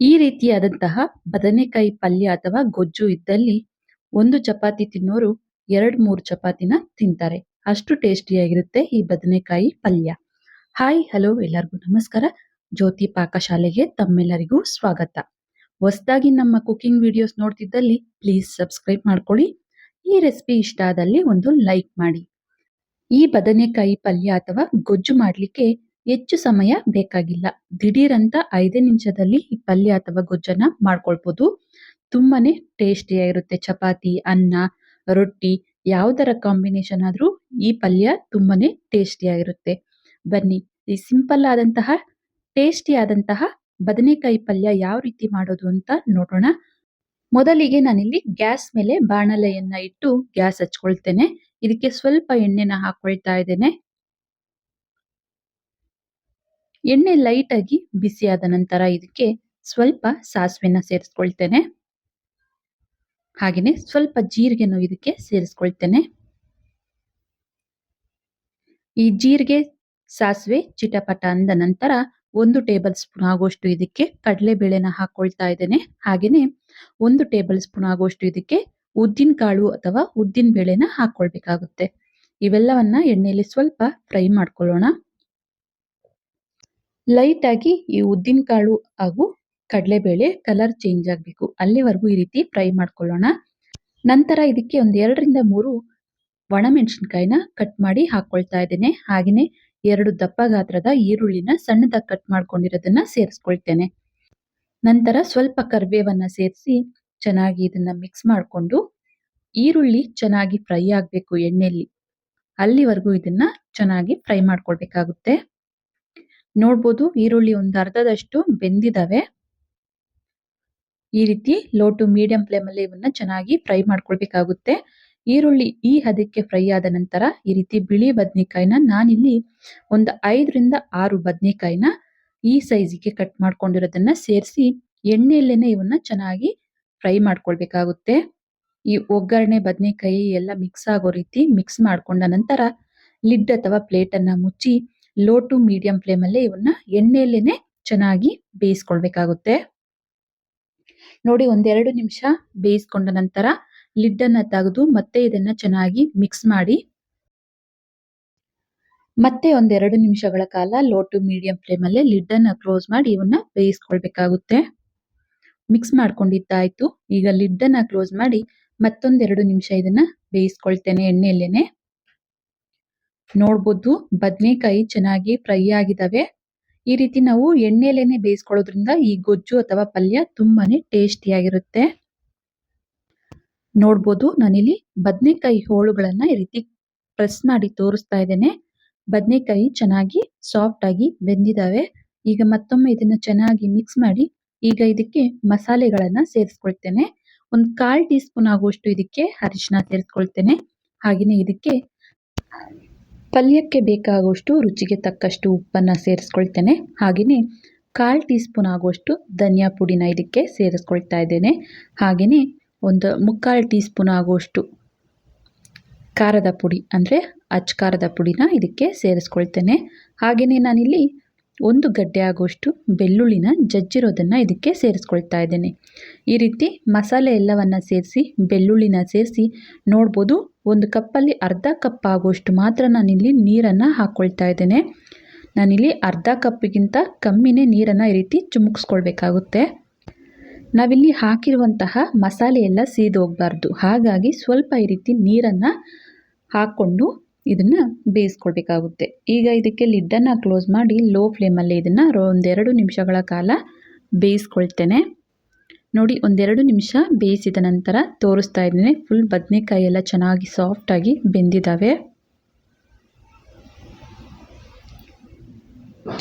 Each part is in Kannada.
ಈ ರೀತಿಯಾದಂತಹ ಬದನೆಕಾಯಿ ಪಲ್ಯ ಅಥವಾ ಗೊಜ್ಜು ಇದ್ದಲ್ಲಿ ಒಂದು ಚಪಾತಿ ತಿನ್ನೋರು ಎರಡ್ ಮೂರು ಚಪಾತಿನ ತಿಂತಾರೆ. ಅಷ್ಟು ಟೇಸ್ಟಿಯಾಗಿರುತ್ತೆ ಈ ಬದನೆಕಾಯಿ ಪಲ್ಯ. ಹಾಯ್, ಹಲೋ ಎಲ್ಲರಿಗೂ ನಮಸ್ಕಾರ. ಜ್ಯೋತಿ ಪಾಕಶಾಲೆಗೆ ತಮ್ಮೆಲ್ಲರಿಗೂ ಸ್ವಾಗತ. ಹೊಸದಾಗಿ ನಮ್ಮ ಕುಕಿಂಗ್ ವಿಡಿಯೋಸ್ ನೋಡ್ತಿದ್ದಲ್ಲಿ ಪ್ಲೀಸ್ ಸಬ್ಸ್ಕ್ರೈಬ್ ಮಾಡ್ಕೊಳ್ಳಿ. ಈ ರೆಸಿಪಿ ಇಷ್ಟ ಆದಲ್ಲಿ ಒಂದು ಲೈಕ್ ಮಾಡಿ. ಈ ಬದನೆಕಾಯಿ ಪಲ್ಯ ಅಥವಾ ಗೊಜ್ಜು ಮಾಡಲಿಕ್ಕೆ ಹೆಚ್ಚು ಸಮಯ ಬೇಕಾಗಿಲ್ಲ. ದಿಢೀರಂತ ಐದೇ ನಿಮಿಷದಲ್ಲಿ ಈ ಪಲ್ಯ ಅಥವಾ ಗೊಜ್ಜನ್ನ ಮಾಡ್ಕೊಳ್ಬೋದು. ತುಂಬಾನೇ ಟೇಸ್ಟಿಯಾಗಿರುತ್ತೆ ಚಪಾತಿ, ಅನ್ನ, ರೊಟ್ಟಿ, ಯಾವುದರ ಕಾಂಬಿನೇಷನ್ ಆದ್ರೂ ಈ ಪಲ್ಯ ತುಂಬಾನೇ ಟೇಸ್ಟಿಯಾಗಿರುತ್ತೆ ಬನ್ನಿ, ಈ ಸಿಂಪಲ್ ಆದಂತಹ, ಟೇಸ್ಟಿ ಆದಂತಹ ಬದನೆಕಾಯಿ ಪಲ್ಯ ಯಾವ ರೀತಿ ಮಾಡೋದು ಅಂತ ನೋಡೋಣ. ಮೊದಲಿಗೆ ನಾನಿಲ್ಲಿ ಗ್ಯಾಸ್ ಮೇಲೆ ಬಾಣಲೆಯನ್ನ ಇಟ್ಟು ಗ್ಯಾಸ್ ಹಚ್ಕೊಳ್ತೇನೆ. ಇದಕ್ಕೆ ಸ್ವಲ್ಪ ಎಣ್ಣೆನ ಹಾಕೊಳ್ತಾ ಇದ್ದೇನೆ. ಎಣ್ಣೆ ಲೈಟ್ ಆಗಿ ಬಿಸಿಯಾದ ನಂತರ ಇದಕ್ಕೆ ಸ್ವಲ್ಪ ಸಾಸಿವೆನ ಸೇರಿಸ್ಕೊಳ್ತೇನೆ. ಹಾಗೆಯೇ ಸ್ವಲ್ಪ ಜೀರಿಗೆನೂ ಇದಕ್ಕೆ ಸೇರಿಸ್ಕೊಳ್ತೇನೆ. ಈ ಜೀರಿಗೆ, ಸಾಸಿವೆ ಚಿಟಪಟ ಅಂದ ನಂತರ ಒಂದು ಟೇಬಲ್ ಸ್ಪೂನ್ ಆಗುವಷ್ಟು ಇದಕ್ಕೆ ಕಡಲೆಬೇಳೆನ ಹಾಕೊಳ್ತಾ ಇದ್ದೇನೆ. ಹಾಗೆಯೇ ಒಂದು ಟೇಬಲ್ ಸ್ಪೂನ್ ಆಗುವಷ್ಟು ಇದಕ್ಕೆ ಉದ್ದಿನ ಕಾಳು ಅಥವಾ ಉದ್ದಿನ ಬೇಳೆನ ಹಾಕೊಳ್ಬೇಕಾಗುತ್ತೆ. ಇವೆಲ್ಲವನ್ನ ಎಣ್ಣೆಯಲ್ಲಿ ಸ್ವಲ್ಪ ಫ್ರೈ ಮಾಡ್ಕೊಳ್ಳೋಣ. ಲೈಟ್ ಆಗಿ ಈ ಉದ್ದಿನ ಕಾಳು ಹಾಗೂ ಕಡಲೆಬೇಳೆ ಕಲರ್ ಚೇಂಜ್ ಆಗಬೇಕು. ಅಲ್ಲಿವರೆಗೂ ಈ ರೀತಿ ಫ್ರೈ ಮಾಡ್ಕೊಳ್ಳೋಣ. ನಂತರ ಇದಕ್ಕೆ ಒಂದು ಎರಡರಿಂದ ಮೂರು ಒಣಮೆಣಸಿನ್ಕಾಯಿನ ಕಟ್ ಮಾಡಿ ಹಾಕೊಳ್ತಾ ಇದ್ದೇನೆ. ಹಾಗೆಯೇ ಎರಡು ದಪ್ಪ ಗಾತ್ರದ ಈರುಳ್ಳಿನ ಸಣ್ಣದಾಗಿ ಕಟ್ ಮಾಡ್ಕೊಂಡಿರೋದನ್ನ ಸೇರಿಸ್ಕೊಳ್ತೇನೆ. ನಂತರ ಸ್ವಲ್ಪ ಕರಿಬೇವನ್ನ ಸೇರಿಸಿ ಚೆನ್ನಾಗಿ ಇದನ್ನ ಮಿಕ್ಸ್ ಮಾಡಿಕೊಂಡು ಈರುಳ್ಳಿ ಚೆನ್ನಾಗಿ ಫ್ರೈ ಆಗಬೇಕು ಎಣ್ಣೆಯಲ್ಲಿ ಅಲ್ಲಿವರೆಗೂ ಇದನ್ನ ಚೆನ್ನಾಗಿ ಫ್ರೈ ಮಾಡ್ಕೊಳ್ಬೇಕಾಗುತ್ತೆ. ನೋಡ್ಬೋದು ಈರುಳ್ಳಿ ಒಂದು ಅರ್ಧದಷ್ಟು ಬೆಂದಿದಾವೆ. ಈ ರೀತಿ ಲೋ ಟು ಮೀಡಿಯಂ ಫ್ಲೇಮ್ ಅಲ್ಲಿ ಇವನ್ನ ಚೆನ್ನಾಗಿ ಫ್ರೈ ಮಾಡ್ಕೊಳ್ಬೇಕಾಗುತ್ತೆ. ಈರುಳ್ಳಿ ಈ ಹದಕ್ಕೆ ಫ್ರೈ ಆದ ನಂತರ ಈ ರೀತಿ ಬಿಳಿ ಬದ್ನೆಕಾಯಿನ ನಾನಿಲ್ಲಿ ಒಂದು ಐದರಿಂದ ಆರು ಬದ್ನೆಕಾಯಿನ ಈ ಸೈಜಿಗೆ ಕಟ್ ಮಾಡ್ಕೊಂಡಿರೋದನ್ನ ಸೇರಿಸಿ ಎಣ್ಣೆಯಲ್ಲೇನೆ ಇವನ್ನ ಚೆನ್ನಾಗಿ ಫ್ರೈ ಮಾಡ್ಕೊಳ್ಬೇಕಾಗುತ್ತೆ. ಈ ಒಗ್ಗರಣೆ, ಬದನೆಕಾಯಿ ಎಲ್ಲ ಮಿಕ್ಸ್ ಆಗೋ ರೀತಿ ಮಿಕ್ಸ್ ಮಾಡ್ಕೊಂಡ ನಂತರ ಲಿಡ್ ಅಥವಾ ಪ್ಲೇಟ್ ಅನ್ನ ಮುಚ್ಚಿ ಲೋ ಟು ಮೀಡಿಯಂ ಫ್ಲೇಮ್ ಅಲ್ಲೇ ಇವನ್ನ ಎಣ್ಣೆಯಲ್ಲೇನೆ ಚೆನ್ನಾಗಿ ಬೇಯಿಸ್ಕೊಳ್ಬೇಕಾಗುತ್ತೆ. ನೋಡಿ ಒಂದೆರಡು ನಿಮಿಷ ಬೇಯಿಸ್ಕೊಂಡ ನಂತರ ಲಿಡ್ ಅನ್ನ ತೆಗೆದು ಮತ್ತೆ ಇದನ್ನ ಚೆನ್ನಾಗಿ ಮಿಕ್ಸ್ ಮಾಡಿ. ಮತ್ತೆ ಒಂದೆರಡು ನಿಮಿಷಗಳ ಕಾಲ ಲೋ ಟು ಮೀಡಿಯಂ ಫ್ಲೇಮ್ ಅಲ್ಲಿ ಲಿಡ್ ಅನ್ನ ಕ್ಲೋಸ್ ಮಾಡಿ ಇವನ್ನ ಬೇಯಿಸ್ಕೊಳ್ಬೇಕಾಗುತ್ತೆ. ಮಿಕ್ಸ್ ಮಾಡ್ಕೊಂಡಿದ್ದಾಯ್ತು. ಈಗ ಲಿಡ್ ಅನ್ನ ಕ್ಲೋಸ್ ಮಾಡಿ ಮತ್ತೊಂದೆರಡು ನಿಮಿಷ ಇದನ್ನ ಬೇಯಿಸ್ಕೊಳ್ತೇನೆ ಎಣ್ಣೆಯಲ್ಲೇನೆ. ನೋಡ್ಬೋದು. ಬದನೆಕಾಯಿ ಚೆನ್ನಾಗಿ ಫ್ರೈ ಆಗಿದಾವೆ. ಈ ರೀತಿ ನಾವು ಎಣ್ಣೆಲೇನೆ ಬೇಯಿಸ್ಕೊಳ್ಳೋದ್ರಿಂದ ಈ ಗೊಜ್ಜು ಅಥವಾ ಪಲ್ಯ ತುಂಬಾನೇ ಟೇಸ್ಟಿಯಾಗಿರುತ್ತೆ. ನೋಡ್ಬೋದು. ನಾನಿಲ್ಲಿ ಬದನೆಕಾಯಿ ಹೋಳುಗಳನ್ನ ಈ ರೀತಿ ಪ್ರೆಸ್ ಮಾಡಿ ತೋರಿಸ್ತಾ ಇದ್ದೇನೆ. ಬದನೆಕಾಯಿ ಚೆನ್ನಾಗಿ ಸಾಫ್ಟ್ ಆಗಿ ಬೆಂದಿದಾವೆ. ಈಗ ಮತ್ತೊಮ್ಮೆ ಇದನ್ನ ಚೆನ್ನಾಗಿ ಮಿಕ್ಸ್ ಮಾಡಿ ಈಗ ಇದಕ್ಕೆ ಮಸಾಲೆಗಳನ್ನ ಸೇರಿಸ್ಕೊಳ್ತೇನೆ. ಒಂದು ಕಾಲ್ ಟೀ ಸ್ಪೂನ್ ಆಗುವಷ್ಟು ಇದಕ್ಕೆ ಅರಿಶಿನ ಸೇರಿಸ್ಕೊಳ್ತೇನೆ. ಹಾಗೇನೆ ಇದಕ್ಕೆ ಪಲ್ಯಕ್ಕೆ ಬೇಕಾಗುವಷ್ಟು ರುಚಿಗೆ ತಕ್ಕಷ್ಟು ಉಪ್ಪನ್ನು ಸೇರಿಸ್ಕೊಳ್ತೇನೆ. ಹಾಗೆಯೇ ಕಾಲು ಟೀ ಸ್ಪೂನ್ ಆಗುವಷ್ಟು ಧನಿಯಾ ಪುಡಿನ ಇದಕ್ಕೆ ಸೇರಿಸ್ಕೊಳ್ತಾ ಇದ್ದೇನೆ. ಹಾಗೆಯೇ ಒಂದು ಮುಕ್ಕಾಲು ಟೀ ಸ್ಪೂನ್ ಆಗುವಷ್ಟು ಖಾರದ ಪುಡಿ ಅಂದರೆ ಅಚ್ಚ ಖಾರದ ಪುಡಿನ ಇದಕ್ಕೆ ಸೇರಿಸ್ಕೊಳ್ತೇನೆ. ಹಾಗೆಯೇ ನಾನಿಲ್ಲಿ ಒಂದು ಗಡ್ಡೆ ಆಗುವಷ್ಟು ಬೆಳ್ಳುಳ್ಳಿನ ಜಜ್ಜಿರೋದನ್ನು ಇದಕ್ಕೆ ಸೇರಿಸ್ಕೊಳ್ತಾ ಇದ್ದೇನೆ. ಈ ರೀತಿ ಮಸಾಲೆ ಎಲ್ಲವನ್ನು ಸೇರಿಸಿ, ಬೆಳ್ಳುಳ್ಳಿನ ಸೇರಿಸಿ ನೋಡ್ಬೋದು. ಒಂದು ಕಪ್ಪಲ್ಲಿ ಅರ್ಧ ಕಪ್ ಆಗುವಷ್ಟು ಮಾತ್ರ ನಾನಿಲ್ಲಿ ನೀರನ್ನು ಹಾಕ್ಕೊಳ್ತಾ ಇದ್ದೇನೆ. ನಾನಿಲ್ಲಿ ಅರ್ಧ ಕಪ್ಪಿಗಿಂತ ಕಮ್ಮಿನೇ ನೀರನ್ನು ಈ ರೀತಿ ಚುಮುಕ್ಸ್ಕೊಳ್ಬೇಕಾಗುತ್ತೆ. ನಾವಿಲ್ಲಿ ಹಾಕಿರುವಂತಹ ಮಸಾಲೆ ಎಲ್ಲ ಸೀದೋಗಬಾರ್ದು. ಹಾಗಾಗಿ ಸ್ವಲ್ಪ ಈ ರೀತಿ ನೀರನ್ನು ಹಾಕ್ಕೊಂಡು ಇದನ್ನು ಬೇಯಿಸ್ಕೊಳ್ಬೇಕಾಗುತ್ತೆ. ಈಗ ಇದಕ್ಕೆ ಲಿಡ್ಡನ್ನು ಕ್ಲೋಸ್ ಮಾಡಿ ಲೋ ಫ್ಲೇಮಲ್ಲಿ ಇದನ್ನು ಒಂದೆರಡು ನಿಮಿಷಗಳ ಕಾಲ ಬೇಯಿಸ್ಕೊಳ್ತೇನೆ. ನೋಡಿ, ಒಂದೆರಡು ನಿಮಿಷ ಬೇಯಿಸಿದ ನಂತರ ತೋರಿಸ್ತಾ ಇದ್ದೇನೆ. ಫುಲ್ ಬದನೆಕಾಯಿ ಎಲ್ಲ ಚೆನ್ನಾಗಿ ಸಾಫ್ಟಾಗಿ ಬೆಂದಿದ್ದಾವೆ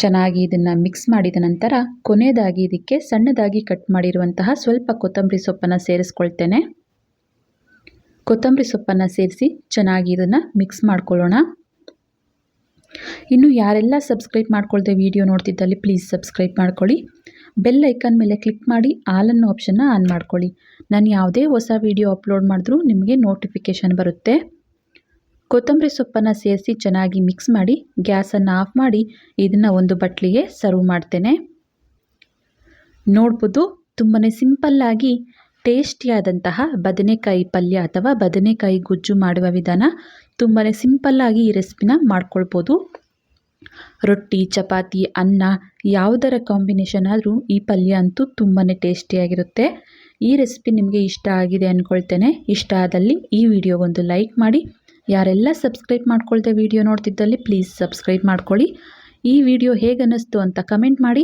ಚೆನ್ನಾಗಿ ಇದನ್ನು ಮಿಕ್ಸ್ ಮಾಡಿದ ನಂತರ ಕೊನೆಯದಾಗಿ ಇದಕ್ಕೆ ಸಣ್ಣದಾಗಿ ಕಟ್ ಮಾಡಿರುವಂತಹ ಸ್ವಲ್ಪ ಕೊತ್ತಂಬರಿ ಸೊಪ್ಪನ್ನು ಸೇರಿಸ್ಕೊಳ್ತೇನೆ. ಕೊತ್ತಂಬರಿ ಸೊಪ್ಪನ್ನು ಸೇರಿಸಿ ಚೆನ್ನಾಗಿ ಇದನ್ನು ಮಿಕ್ಸ್ ಮಾಡ್ಕೊಳ್ಳೋಣ. ಇನ್ನು ಯಾರೆಲ್ಲ ಸಬ್ಸ್ಕ್ರೈಬ್ ಮಾಡ್ಕೊಳ್ದೆ ವಿಡಿಯೋ ನೋಡ್ತಿದ್ದಲ್ಲಿ ಪ್ಲೀಸ್ ಸಬ್ಸ್ಕ್ರೈಬ್ ಮಾಡ್ಕೊಳ್ಳಿ. ಬೆಲ್ ಐಕಾನ್ ಮೇಲೆ ಕ್ಲಿಕ್ ಮಾಡಿ ಆಲ್ ಅನ್ನೋ ಆಪ್ಷನ್ನ ಆನ್ ಮಾಡ್ಕೊಳ್ಳಿ. ನಾನು ಯಾವುದೇ ಹೊಸ ವಿಡಿಯೋ ಅಪ್ಲೋಡ್ ಮಾಡಿದ್ರೂ ನಿಮಗೆ ನೋಟಿಫಿಕೇಷನ್ ಬರುತ್ತೆ. ಕೊತ್ತಂಬರಿ ಸೊಪ್ಪನ್ನು ಸೇರಿಸಿ ಚೆನ್ನಾಗಿ ಮಿಕ್ಸ್ ಮಾಡಿ ಗ್ಯಾಸನ್ನು ಆಫ್ ಮಾಡಿ ಇದನ್ನು ಒಂದು ಬಟ್ಲಿಗೆ ಸರ್ವ್ ಮಾಡ್ತೇನೆ. ನೋಡ್ಬೋದು ತುಂಬಾ ಸಿಂಪಲ್ಲಾಗಿ ಟೇಸ್ಟಿಯಾದಂತಹ ಬದನೆಕಾಯಿ ಪಲ್ಯ ಅಥವಾ ಬದನೆಕಾಯಿ ಗೊಜ್ಜು ಮಾಡುವ ವಿಧಾನ ತುಂಬಾ ಸಿಂಪಲ್ಲಾಗಿ ಈ ರೆಸಿಪಿನ ಮಾಡ್ಕೊಳ್ಬೋದು. ರೊಟ್ಟಿ, ಚಪಾತಿ, ಅನ್ನ ಯಾವುದರ ಕಾಂಬಿನೇಷನ್ ಆದರೂ ಈ ಪಲ್ಯ ಅಂತೂ ತುಂಬಾ ಟೇಸ್ಟಿಯಾಗಿರುತ್ತೆ ಈ ರೆಸಿಪಿ ನಿಮಗೆ ಇಷ್ಟ ಆಗಿದೆ ಅಂದ್ಕೊಳ್ತೇನೆ ಇಷ್ಟ ಆದಲ್ಲಿ ಈ ವಿಡಿಯೋಗೊಂದು ಲೈಕ್ ಮಾಡಿ. ಯಾರೆಲ್ಲ ಸಬ್ಸ್ಕ್ರೈಬ್ ಮಾಡ್ಕೊಳ್ದೆ ವಿಡಿಯೋ ನೋಡ್ತಿದ್ದಲ್ಲಿ ಪ್ಲೀಸ್ ಸಬ್ಸ್ಕ್ರೈಬ್ ಮಾಡ್ಕೊಳ್ಳಿ. ಈ ವಿಡಿಯೋ ಹೇಗೆ ಅನ್ನಿಸ್ತು ಅಂತ ಕಮೆಂಟ್ ಮಾಡಿ.